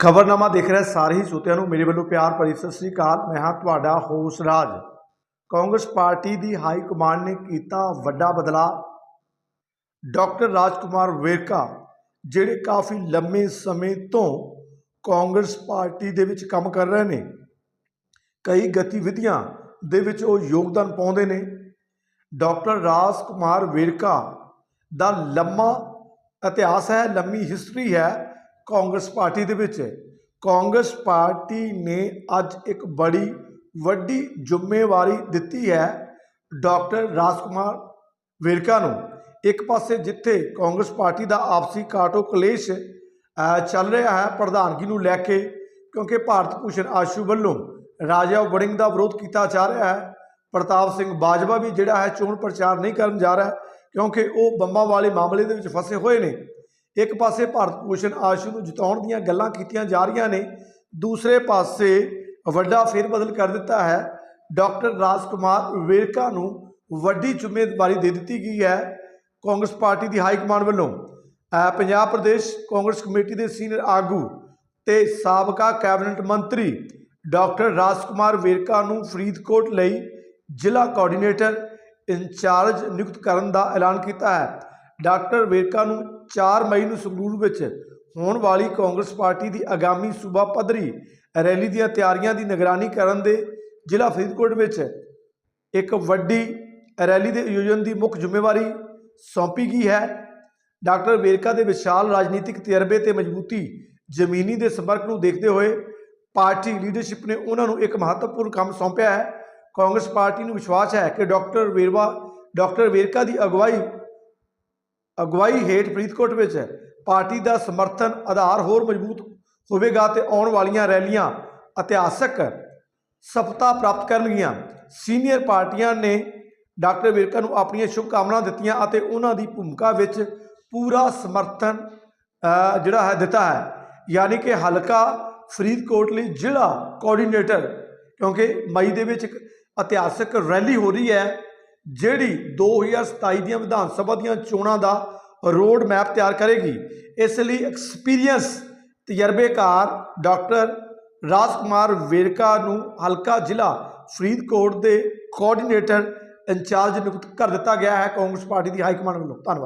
ਖਬਰਨਾਮਾ ਦੇਖ ਰਹੇ ਸਾਰੇ ਹੀ ਸਰੋਤਿਆਂ ਨੂੰ ਮੇਰੇ ਵੱਲੋਂ ਪਿਆਰ ਭਰੀ ਸਤਿ ਸ੍ਰੀ ਅਕਾਲ। ਮੈਂ ਹਾਂ ਤੁਹਾਡਾ ਹੋਸ ਰਾਜ। ਕਾਂਗਰਸ ਪਾਰਟੀ ਦੀ ਹਾਈ ਕਮਾਂਡ ਨੇ ਕੀਤਾ ਵੱਡਾ ਬਦਲਾਅ। ਡਾਕਟਰ ਰਾਜਕੁਮਾਰ ਵੇਰਕਾ, ਜਿਹੜੇ ਕਾਫੀ ਲੰਮੇ ਸਮੇਂ ਤੋਂ ਕਾਂਗਰਸ ਪਾਰਟੀ ਦੇ ਵਿੱਚ ਕੰਮ ਕਰ ਰਹੇ ਨੇ, ਕਈ ਗਤੀਵਿਧੀਆਂ ਦੇ ਵਿੱਚ ਉਹ ਯੋਗਦਾਨ ਪਾਉਂਦੇ ਨੇ। ਡਾਕਟਰ ਰਾਜਕੁਮਾਰ ਵੇਰਕਾ ਦਾ ਲੰਮਾ ਇਤਿਹਾਸ ਹੈ, ਲੰਮੀ ਹਿਸਟਰੀ ਹੈ। ਕਾਂਗਰਸ ਪਾਰਟੀ ਦੇ ਵਿੱਚ ਕਾਂਗਰਸ ਪਾਰਟੀ ਨੇ ਅੱਜ ਇੱਕ ਬੜੀ ਵੱਡੀ ਜ਼ਿੰਮੇਵਾਰੀ ਦਿੱਤੀ ਹੈ ਡਾਕਟਰ ਰਾਜਕੁਮਾਰ ਵੇਰਕਾ ਨੂੰ। ਇੱਕ ਪਾਸੇ ਜਿੱਥੇ ਕਾਂਗਰਸ ਪਾਰਟੀ ਦਾ ਆਪਸੀ ਕਾਟੋ ਕਲੇਸ਼ ਚੱਲ ਰਿਹਾ ਹੈ ਪ੍ਰਧਾਨਗੀ ਨੂੰ ਲੈ ਕੇ, ਕਿਉਂਕਿ ਭਾਰਤ ਭੂਸ਼ਣ ਆਸ਼ੂ ਵੱਲੋਂ ਰਾਜਾ ਵੜਿੰਗ ਦਾ ਵਿਰੋਧ ਕੀਤਾ ਜਾ ਰਿਹਾ ਹੈ। ਪ੍ਰਤਾਪ ਸਿੰਘ ਬਾਜਵਾ ਵੀ ਜਿਹੜਾ ਹੈ ਚੋਣ ਪ੍ਰਚਾਰ ਨਹੀਂ ਕਰਨ ਜਾ ਰਿਹਾ, ਕਿਉਂਕਿ ਉਹ ਬੰਬਾਂ ਵਾਲੇ ਮਾਮਲੇ ਦੇ ਵਿੱਚ ਫਸੇ ਹੋਏ ਨੇ। ਇੱਕ ਪਾਸੇ ਭਾਰਤ ਭੂਸ਼ਣ ਆਸ਼ੂ ਨੂੰ ਜਿਤਾਉਣ ਦੀਆਂ ਗੱਲਾਂ ਕੀਤੀਆਂ ਜਾ ਰਹੀਆਂ ਨੇ, ਦੂਸਰੇ ਪਾਸੇ ਵੱਡਾ ਫੇਰਬਦਲ ਕਰ ਦਿੱਤਾ ਹੈ। ਡਾਕਟਰ ਰਾਜ ਕੁਮਾਰ ਵੇਰਕਾ ਨੂੰ ਵੱਡੀ ਜ਼ਿੰਮੇਵਾਰੀ ਦੇ ਦਿੱਤੀ ਗਈ ਹੈ ਕਾਂਗਰਸ ਪਾਰਟੀ ਦੀ ਹਾਈ ਕਮਾਂਡ ਵੱਲੋਂ। ਪੰਜਾਬ ਪ੍ਰਦੇਸ਼ ਕਾਂਗਰਸ ਕਮੇਟੀ ਦੇ ਸੀਨੀਅਰ ਆਗੂ ਤੇ ਸਾਬਕਾ ਕੈਬਨਿਟ ਮੰਤਰੀ ਡਾਕਟਰ ਰਾਜ ਕੁਮਾਰ ਵੇਰਕਾ ਨੂੰ ਫਰੀਦਕੋਟ ਲਈ ਜ਼ਿਲ੍ਹਾ ਕੋਆਰਡੀਨੇਟਰ ਇੰਚਾਰਜ ਨਿਯੁਕਤ ਕਰਨ ਦਾ ਐਲਾਨ ਕੀਤਾ ਹੈ। ਡਾਕਟਰ ਵੇਰਕਾ ਨੂੰ 4 ਮਈ ਨੂੰ ਸੰਗਰੂਰ ਵਿੱਚ ਹੋਣ ਵਾਲੀ ਕਾਂਗਰਸ ਪਾਰਟੀ ਦੀ ਆਗਾਮੀ ਸੂਬਾ ਪੱਧਰੀ ਰੈਲੀ ਦੀਆਂ ਤਿਆਰੀਆਂ ਦੀ ਨਿਗਰਾਨੀ ਕਰਨ ਦੇ ਜ਼ਿਲ੍ਹਾ ਫਰੀਦਕੋਟ ਵਿੱਚ ਇੱਕ ਵੱਡੀ ਰੈਲੀ ਦੇ ਆਯੋਜਨ ਦੀ ਮੁੱਖ ਜ਼ਿੰਮੇਵਾਰੀ ਸੌਂਪੀ ਗਈ ਹੈ। ਡਾਕਟਰ ਵੇਰਕਾ ਦੇ ਵਿਸ਼ਾਲ ਰਾਜਨੀਤਿਕ ਤਜਰਬੇ ਤੇ ਮਜ਼ਬੂਤੀ ਜ਼ਮੀਨੀ ਦੇ ਸੰਪਰਕ ਨੂੰ ਦੇਖਦੇ ਹੋਏ ਪਾਰਟੀ ਲੀਡਰਸ਼ਿਪ ਨੇ ਉਹਨਾਂ ਨੂੰ ਇੱਕ ਮਹੱਤਵਪੂਰਨ ਕੰਮ ਸੌਂਪਿਆ ਹੈ। ਕਾਂਗਰਸ ਪਾਰਟੀ ਨੂੰ ਵਿਸ਼ਵਾਸ ਹੈ ਕਿ ਡਾਕਟਰ ਵੇਰਵਾ ਡਾਕਟਰ ਵੇਰਕਾ ਦੀ ਅਗਵਾਈ ਅਗਵਾਈ ਹੇਠ ਫਰੀਦਕੋਟ ਵਿੱਚ ਪਾਰਟੀ ਦਾ ਸਮਰਥਨ ਆਧਾਰ ਹੋਰ ਮਜ਼ਬੂਤ ਹੋਵੇਗਾ ਤੇ ਆਉਣ ਵਾਲੀਆਂ ਰੈਲੀਆਂ ਇਤਿਹਾਸਕ ਸਫਲਤਾ ਪ੍ਰਾਪਤ ਕਰਨਗੀਆਂ। ਸੀਨੀਅਰ ਪਾਰਟੀਆਂ ਨੇ ਡਾਕਟਰ ਵੇਰਕਾ ਨੂੰ ਆਪਣੀਆਂ ਸ਼ੁਭਕਾਮਨਾਵਾਂ ਦਿੱਤੀਆਂ ਅਤੇ ਉਹਨਾਂ ਦੀ ਭੂਮਿਕਾ ਵਿੱਚ ਪੂਰਾ ਸਮਰਥਨ ਜਿਹੜਾ ਹੈ, ਦਿੱਤਾ ਹੈ। ਯਾਨੀ ਕਿ ਹਲਕਾ ਫਰੀਦਕੋਟ ਲਈ ਜ਼ਿਲ੍ਹਾ ਕੋਆਰਡੀਨੇਟਰ, ਕਿਉਂਕਿ ਮਈ ਦੇ ਵਿੱਚ ਇੱਕ ਇਤਿਹਾਸਕ ਰੈਲੀ ਹੋ ਰਹੀ ਹੈ। ਜਿਹੜੀ 2027 ਦੀਆਂ ਵਿਧਾਨ ਸਭਾ ਦੀਆਂ ਚੋਣਾਂ ਦਾ ਰੋਡ ਮੈਪ ਤਿਆਰ ਕਰੇਗੀ। ਇਸ ਲਈ ਐਕਸਪੀਰੀਅੰਸ ਤਜਰਬੇਕਾਰ ਡਾਕਟਰ ਰਾਜਕੁਮਾਰ ਵੇਰਕਾ ਨੂੰ ਹਲਕਾ ਜ਼ਿਲ੍ਹਾ ਫਰੀਦਕੋਟ ਦੇ ਕੋਆਰਡੀਨੇਟਰ ਇੰਚਾਰਜ ਨਿਯੁਕਤ ਕਰ ਦਿੱਤਾ ਗਿਆ ਹੈ ਕਾਂਗਰਸ ਪਾਰਟੀ ਦੀ ਹਾਈ ਕਮਾਂਡ ਵੱਲੋਂ। ਧੰਨਵਾਦ।